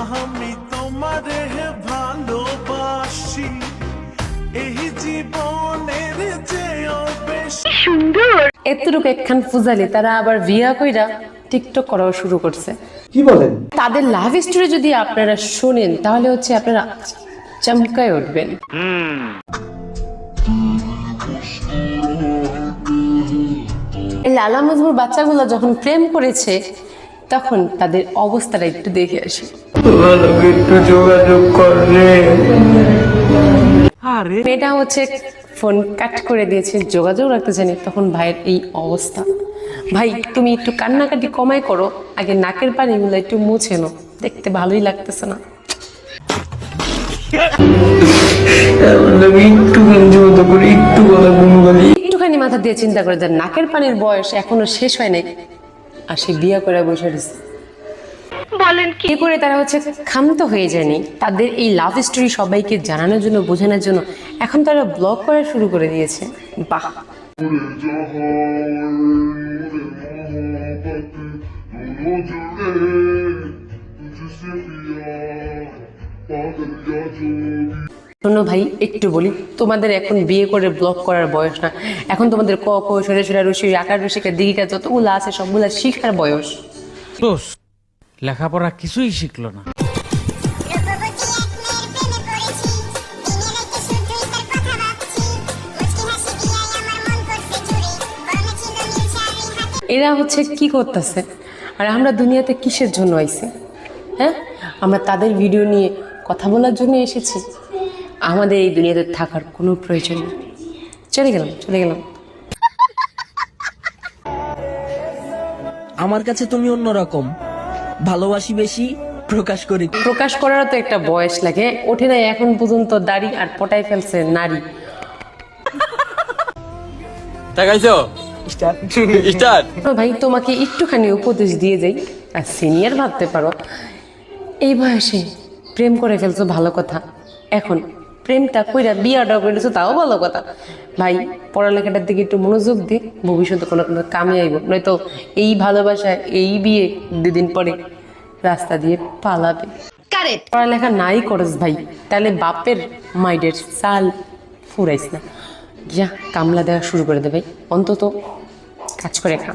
আমি তোমারে ভালোবাসি। এই জীবনের চেয়েও বেশি। এতটুকু একখান ফুজালি তারা আবার বিয়া কইরা টিকটক করাও শুরু করছে। কি বলেন? তাদের লাভ স্টোরি যদি আপনারা শোনেন তাহলে হচ্ছে আপনারা চমকায় উঠবেন। এই লালা মজবুর বাচ্চাগুলো যখন প্রেম করেছে তখন তাদের অবস্থাটা একটু দেখে আসি। মেয়েটা হচ্ছে ফোন কাট করে দিয়েছে যোগাযোগ রাখতে জানি তখন ভাইয়ের এই অবস্থা। ভাই তুমি একটু কান্নাকাটি কমাই করো আগে নাকের পানিগুলো একটু মুছে নো দেখতে ভালোই লাগতেছে না। একটুখানি মাথা দিয়ে চিন্তা করে যে নাকের পানির বয়স এখনও শেষ হয় নাই আর সে বিয়ে করে বসে রয়েছে। বলেন কি? করে তারা হচ্ছে ক্ষান্ত হয়ে যায়নি। তাদের এই লাভ স্টোরি সবাইকে জানানোর জন্য বোঝানোর জন্য এখন তারা ব্লগ করা শুরু করে দিয়েছে। বাহ! শোনো ভাই একটু বলি তোমাদের এখন বিয়ে করে ব্লগ করার বয়স না। এখন তোমাদের ক ক সরে সরে রসি আকার রসিকা দিঘিকা যতগুলো আছে সবগুলো শিখার বয়স। লেখাপড়া কিছুই শিখলো না। এরা হচ্ছে কি করতেছে? আর আমরা দুনিয়াতে কিসের জন্য আইছি? হ্যাঁ? আমরা তাদের ভিডিও নিয়ে কথা বলার জন্য এসেছি। আমাদের এই দুনিয়াতে থাকার কোনো প্রয়োজন নেই। চলে গেলাম চলে গেলাম। আমার কাছে তুমি অন্যরকম। ভালোবাসি বেশি প্রকাশ করি। প্রকাশ করারও তো একটা বয়স লাগে। ওঠে নাই এখন পর্যন্ত দাড়ি আর পটাই ফেলছে নারী। তাকাইছো? স্টার্ট। ভাই তোমাকে একটুখানি উপদেশ দিয়ে যাই আর সিনিয়র ভাবতে পারো। এই বয়সে প্রেম করে ফেলছো ভালো কথা। এখন প্রেমটা কইরা বিয়াটা করেছ তাও ভালো কথা। ভাই পড়ালেখাটার দিকে একটু মনোযোগ দি ভবিষ্যতে কোনো কোনো কামে আইব। নয়তো এই ভালোবাসা এই বিয়ে দুদিন পরে রাস্তা দিয়ে পালাবে। পড়ালেখা নাই করস ভাই তাহলে বাপের মাইডের সাল ফুরাইস না। যা কামলা দেওয়া শুরু করে দে ভাই অন্তত কাজ করে খা।